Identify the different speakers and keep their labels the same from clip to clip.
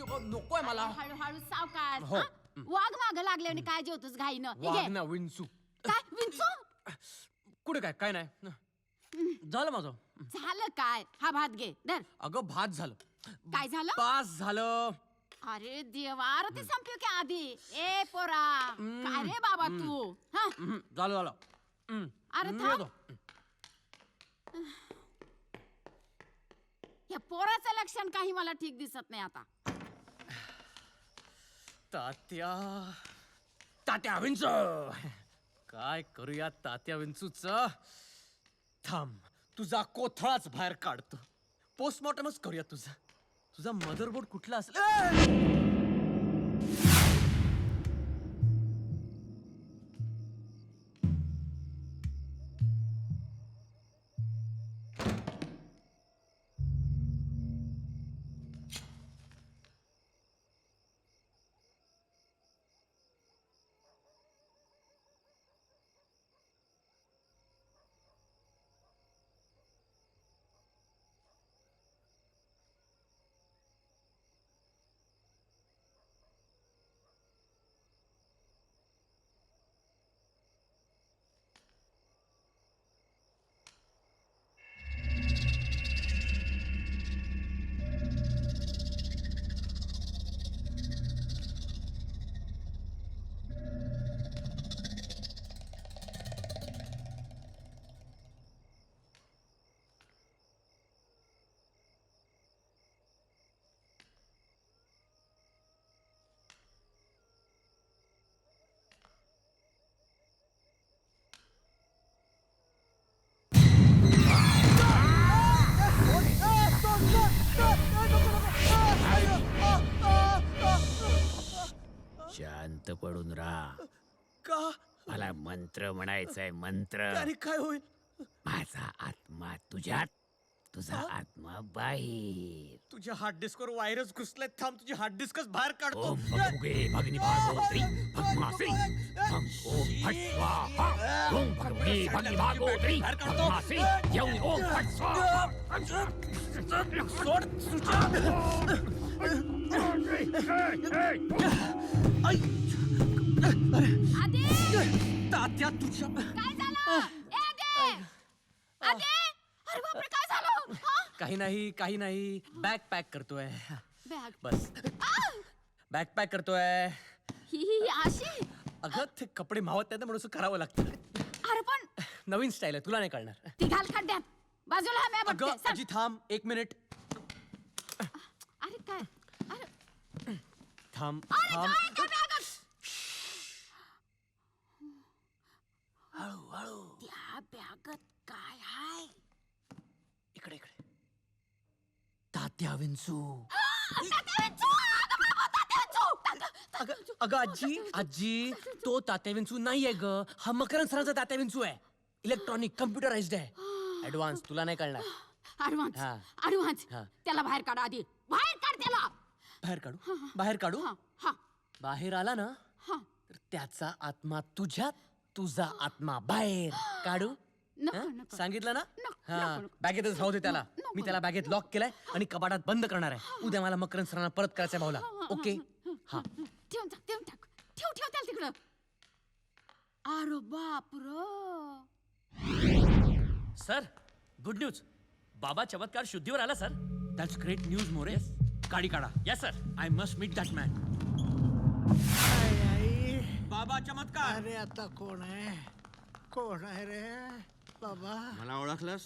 Speaker 1: अ, नकोय मला.
Speaker 2: हळूहळू सावकाश
Speaker 1: हो.
Speaker 2: हा? वाघ माग लागले आणि काय जेवतोस घाईनं? हे
Speaker 1: वाघ
Speaker 2: घे.
Speaker 1: ना विंचू.
Speaker 2: काय? विंचू?
Speaker 1: कुठे काय? काय नाही. झालं माझं.
Speaker 2: झालं काय? हा भात घे. धर.
Speaker 1: अगं भात झालं.
Speaker 2: काय झालं?
Speaker 1: पास झालं.
Speaker 2: अरे देवा अरे ते संपलं की आधी. ए पोरा. काय रे बाबा तू? हा?
Speaker 1: हम्म, झालं झालं. हम्म,
Speaker 2: अरे थांब.
Speaker 1: येतो.
Speaker 2: या पोराचं लक्षण काही मला ठीक दिसत नाही आता.
Speaker 1: तात्या. तात्या विंचू. काय करूया तात्या विंचूच? थांब तुझा कोथळाच बाहेर काढतो. पोस्टमॉर्टमच करूया तुझा. तुझा मदरबोर्ड कुठला असेल?
Speaker 3: शांत पडून राहा
Speaker 1: का
Speaker 3: मला मंत्र म्हणायचंय मंत्र
Speaker 1: आणि काय होईल
Speaker 3: माझा आत्मा तुझ्यात तुझा आत्मा बाहेर
Speaker 1: तुझ्या हार्ड डिस्कवर व्हायरस घुसलाय थांब तुझी हार्ड डिस्कच बाहेर काढतो
Speaker 3: ओम भगवगे भगनी भागोत्री भगमासी भंग ओम फट स्वाहा ओम भगमासी ओम फट स्वाहा
Speaker 2: आदे!
Speaker 1: तात्या तुझ्या
Speaker 2: काय झालं? ए आदे! आदे! अरे बापरे काय झालं? हा?
Speaker 1: काही नाही काही नाही. बॅग पॅक करतोय.
Speaker 2: बॅग
Speaker 1: बस! बॅग पॅक करतोय.
Speaker 2: ही ही अशी?
Speaker 1: अगं ते कपडे मावत नाही म्हणून असं करावं लागतं.
Speaker 2: अरे पण
Speaker 1: नवीन स्टाईल आहे तुला नाही कळणार.
Speaker 2: ती घाल खड्ड्यात बाजूला हा मॅ
Speaker 1: अगं
Speaker 2: बघते
Speaker 1: आजी थांब एक मिनिट
Speaker 2: अरे काय? अरे
Speaker 1: थांब
Speaker 2: अरे
Speaker 1: थांब.
Speaker 2: काय बॅगात
Speaker 1: हळू हळू
Speaker 2: त्या बॅगात काय हाय
Speaker 1: इकडे इकडे तात्या विंचू
Speaker 2: तात्या विंचू! अगं
Speaker 1: आजी आजी तो तात्या विंचू नाहीये ग. हा मकरंद सरांचा तात्या विंचू आहे. इलेक्ट्रॉनिक कम्प्युटराइज्ड आहे. ऍडव्हान्स तुला नाही कळणार.
Speaker 2: ऍडव्हान्स
Speaker 1: हा.
Speaker 2: ऍडव्हान्स
Speaker 1: हा.
Speaker 2: त्याला बाहेर काढा आधी. बाहेर काढ त्याला.
Speaker 1: बाहेर काढू? बाहेर काढू?
Speaker 2: हा हा.
Speaker 1: बाहेर आला ना
Speaker 2: हा.
Speaker 1: तर त्याचा आत्मा तुझ्यात तुझा आत्मा बाहेर. काढू?
Speaker 2: नको
Speaker 1: हं?
Speaker 2: नको.
Speaker 1: सांगितलं ना?
Speaker 2: नको,
Speaker 1: हा.
Speaker 2: नको, नको.
Speaker 1: बॅगेतच राहू दे त्याला. मी त्याला बॅगेत लॉक केलाय आणि कपाटात बंद करणार आहे. उद्या मला मकरंद सरांना परत करायचंय भाऊला. ओके? हा.
Speaker 2: ठेवून टाक ठेवून टाक. ठेव ठेव त्याला तिकडं. अरे बाप
Speaker 4: सर गुड न्यूज बाबा चमत्कार शुद्धीवर आला sir.
Speaker 1: That's great news More. गाडी काढा.
Speaker 4: Yes sir
Speaker 1: I must meet that man
Speaker 5: आई, आई.
Speaker 1: बाबा चमत्कार.
Speaker 5: अरे आता कोण आहे? कोण आहे रे? बाबा.
Speaker 6: मला ओळखलंस?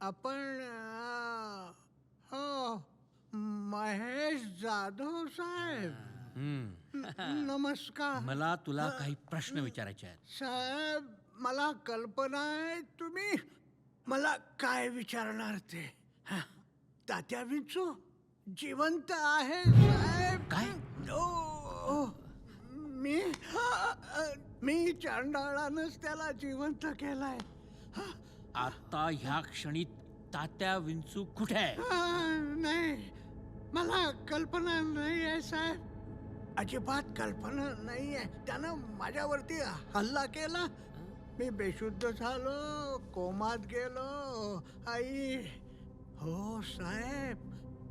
Speaker 5: आपण हो महेश जाधव साहेब. न- नमस्कार.
Speaker 6: मला तुला काही प्रश्न विचारायचे आहेत.
Speaker 5: साहेब मला कल्पना आहे तुम्ही मला काय विचारणार ते? हा, तात्या विंचू जिवंत आहे साहेब.
Speaker 6: काय?
Speaker 5: ओ, ओ, मी मी चांडाळानच त्याला जिवंत केलाय.
Speaker 6: आता ह्या क्षणी तात्या विंचू कुठे आहे?
Speaker 5: नाही. मला कल्पना नाही आहे साहेब. अजिबात कल्पना नाही आहे. त्यानं माझ्यावरती हल्ला केला. मी बेशुद्ध झालो कोमात गेलो. आई हो साहेब.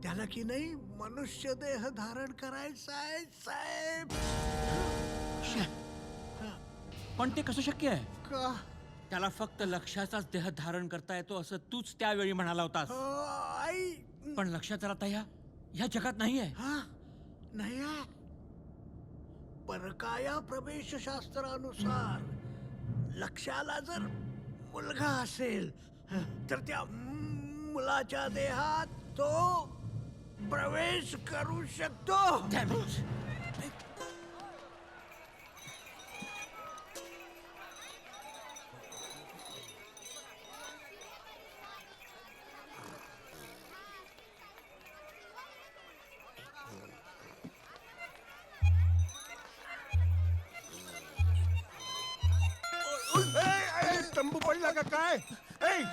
Speaker 5: त्याला की नाही मनुष्य देह धारण करायचा आहे साहेब.
Speaker 6: पण ते कसं शक्य आहे?
Speaker 5: का?
Speaker 6: त्याला फक्त लक्षाचाच देह धारण करता येतो असं तूच त्यावेळी म्हणाला होतास
Speaker 5: अ, आई
Speaker 6: पण लक्षात आता ह्या ह्या जगात नाही आहे
Speaker 5: हा नाही आहे. परकाया प्रवेश शास्त्रानुसार लक्षाला जर मुलगा असेल तर त्या मुलाच्या देहात तो प्रवेश करू शकतो
Speaker 6: Damn it.
Speaker 7: तंबू पडला का काय? ए,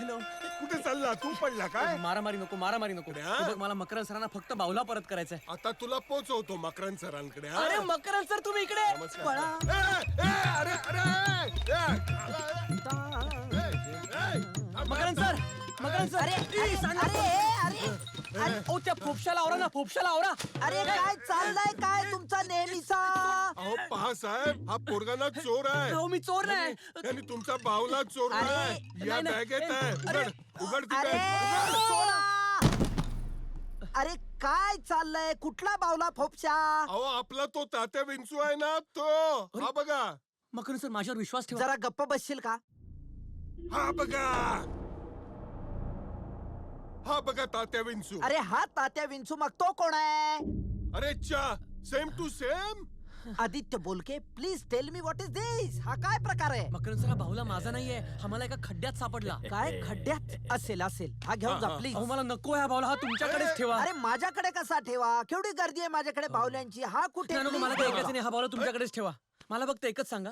Speaker 7: कुठे चालला? तू पडला काय?
Speaker 1: मारामारी नको मारामारी नको.
Speaker 7: अरे हा?
Speaker 1: तू बघ, मला मकरन सरांना फक्त बावला परत करायचंय.
Speaker 7: आता तुला पोचवतो मकरन सरांकडे हा?
Speaker 1: अरे मकरन सर तुम्ही इकडे?
Speaker 7: नमस्कार.
Speaker 1: पळा.
Speaker 7: ए, ए, अरे अरे ए, ए, ए,
Speaker 1: मकरन सर मकरन सर. ई, सांड. ओ त्या फोपशाला आवरा ना फोपशाला आवरा.
Speaker 8: अरे काय? चाललंय काय तुमचा नेहमीचा?
Speaker 7: अहो पहा साहेब हा पोरगा ना चोर आहे.
Speaker 1: अहो, मी चोर नाही.
Speaker 7: त्यांनी तुमचा बावला चोर
Speaker 8: अरे,
Speaker 7: आहे. या
Speaker 1: नाही, नाही.
Speaker 7: बॅगेत आहे. उघड उघड ती
Speaker 8: अरे
Speaker 7: बॅग उघड.
Speaker 8: सोडा अरे काय चाललंय? कुठला बावला फोपशा
Speaker 7: अहो आपला तो तात्या विंचू आहे ना तो. हा बघा.
Speaker 1: मकरन सर माझ्यावर विश्वास ठेवा.
Speaker 8: जरा गप्प बसशील का?
Speaker 7: हा बघा. हा बघा तात्या विंचू.
Speaker 8: अरे हा तात्या विंचू मग तो कोण आहे?
Speaker 7: अरे चा सेम टू सेम
Speaker 8: आदित्य बोलके please tell me what is this हा काय प्रकार आहे?
Speaker 1: मकरन सर हा बाहुला माझा नाहीये. हा मला एका खड्ड्यात सापडला.
Speaker 8: काय खड्ड्यात? असेल असेल. हा घेऊन जा प्लीज
Speaker 1: अहो मला नको आहे हा बाहुला हा तुमच्याकडेच ठेवा.
Speaker 8: अरे माझ्याकडे कसा ठेवा? केवढी गर्दी आहे माझ्याकडे बावल्यांची हा कुठे
Speaker 1: नाही, नको मला काही ऐकायचं नाही. हा बाहुला तुमच्याकडेच ठेवा. मला फक्त एकच सांगा.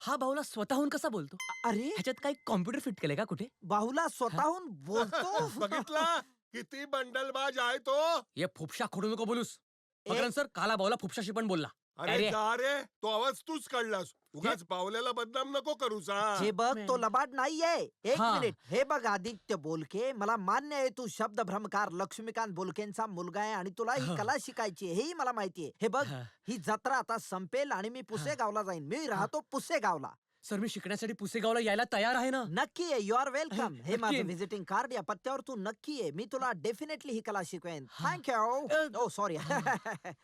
Speaker 1: हा बाहुला स्वतःहून कसा बोलतो?
Speaker 8: अरे!
Speaker 1: ह्याच्यात काही कॉम्प्युटर फिट केलंय का कुठे?
Speaker 8: बाहुला स्वतःहून बोलतो?
Speaker 7: बघितला? किती बंडलबाज आहे तो!
Speaker 1: ये फुपशा खोडू नको बोलूस. मकरन सर काला बाहुला फुपशाशी पण बोलला.
Speaker 7: अरे
Speaker 1: अरे.
Speaker 7: रे तो आवाज तूच काढलास. उगाच पावल्याला बदनाम नको करू
Speaker 8: हे. बघ तो. लबाड नाहीये. एक
Speaker 1: हा.
Speaker 8: मिनिट. हे बघ आदित्य बोलके मला मान्य आहे तू शब्द भ्रमकार लक्ष्मीकांत बोलकेंचा मुलगा आहे आणि तुला ही कला शिकायची आहे, हेही मला माहितीये हे बघ
Speaker 1: हा.
Speaker 8: ही जत्रा आता संपेल आणि मी पुसेगावला जाईन. मी राहतो पुसेगावला.
Speaker 1: सर मी शिकण्यासाठी पुसेगावला यायला तयार आहे ना?
Speaker 8: नक्की आहे. यू आर वेलकम हे माझं
Speaker 1: नक्की.
Speaker 8: व्हिजिटिंग कार्ड या पत्त्यावर तू नक्की आहे. मी तुला डेफिनेटली ही कला शिकवेन. थँक्यू
Speaker 1: अ,
Speaker 8: ओ सॉरी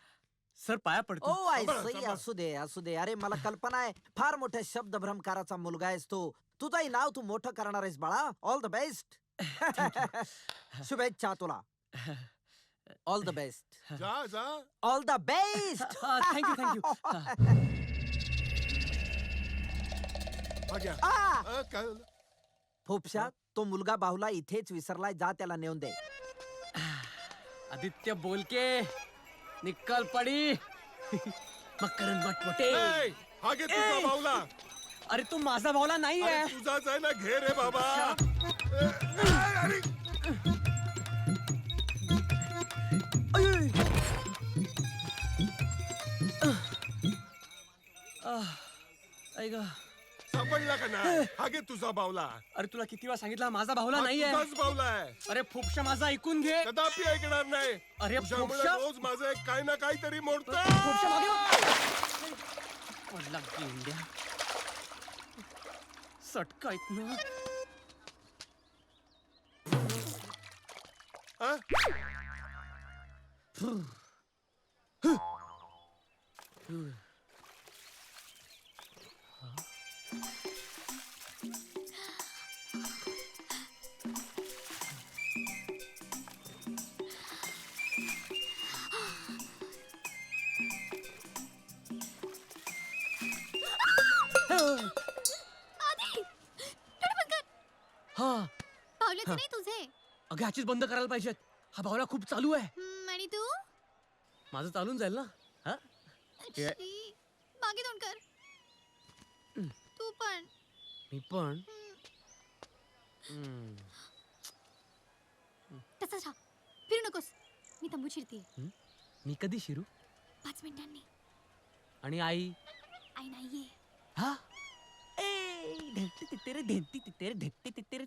Speaker 1: सर पाया पडतो.
Speaker 8: ओ आय
Speaker 7: सांभाळ,
Speaker 8: सई
Speaker 7: सांभाळ.
Speaker 8: असू दे असू दे. अरे मला कल्पना आहे. फार मोठ्या शब्द भ्रमकाराचा मुलगा आहेस तू. तुझंही नाव तू मोठं करणार आहेस बाळा. ऑल द बेस्ट शुभेच्छा तुला. ऑल द बेस्ट
Speaker 7: जा जा.
Speaker 8: All the best
Speaker 1: thank you thank you
Speaker 7: हा घ्या! हा, काय झालं?
Speaker 8: फोपशा तो मुलगा बाहुला इथेच विसरलाय. जा त्याला नेऊन दे.
Speaker 1: आदित्य बोलके. निकल पडी. मकरन मटमटे
Speaker 7: ए, हा घे तुझा
Speaker 1: ए!
Speaker 7: बावला
Speaker 1: अरे तू माझा भावला नाही
Speaker 7: अरे
Speaker 1: आहे.
Speaker 7: तुझाच आहे ना घे रे बाबा. ए, ए, अरे.
Speaker 1: ऐक
Speaker 7: सापडला का नाही? हा घे तुझा बावला.
Speaker 1: अरे तुला किती वेळा सांगितलं हा माझा भावला नाही आहे
Speaker 7: तुझाच बावला आहे.
Speaker 1: अरे फुपशा माझा ऐकून घे.
Speaker 7: कदापि ऐकणार नाही.
Speaker 1: अरे
Speaker 7: तुझ्यामुळे? रोज माझं एक काही ना काहीतरी मोडत.
Speaker 1: फुपशा मागे बघ. पडला गेंड्या सटकायत ना. हा.
Speaker 2: पावले नाही तुझे.
Speaker 1: अगं ह्याचीच बंद करायला पाहिजेत. हा भावला खूप चालू आहे.
Speaker 2: हम्म, आणि तू?
Speaker 1: माझं चालून जाईल ना? हा? हे-
Speaker 2: शी, मागे तोंड कर. तू पण.
Speaker 1: मी पण?
Speaker 2: हम्म. तसंच राहा फिरू नकोस. मी तंबू चिरते.
Speaker 1: मी कधी शिरू?
Speaker 2: पाच मिनिटांनी.
Speaker 1: आणि आई?
Speaker 2: आई नाहीये.
Speaker 1: हा? ए ढेंटी तितेरे ढेंटी तितेरे ढेंटी तितेरे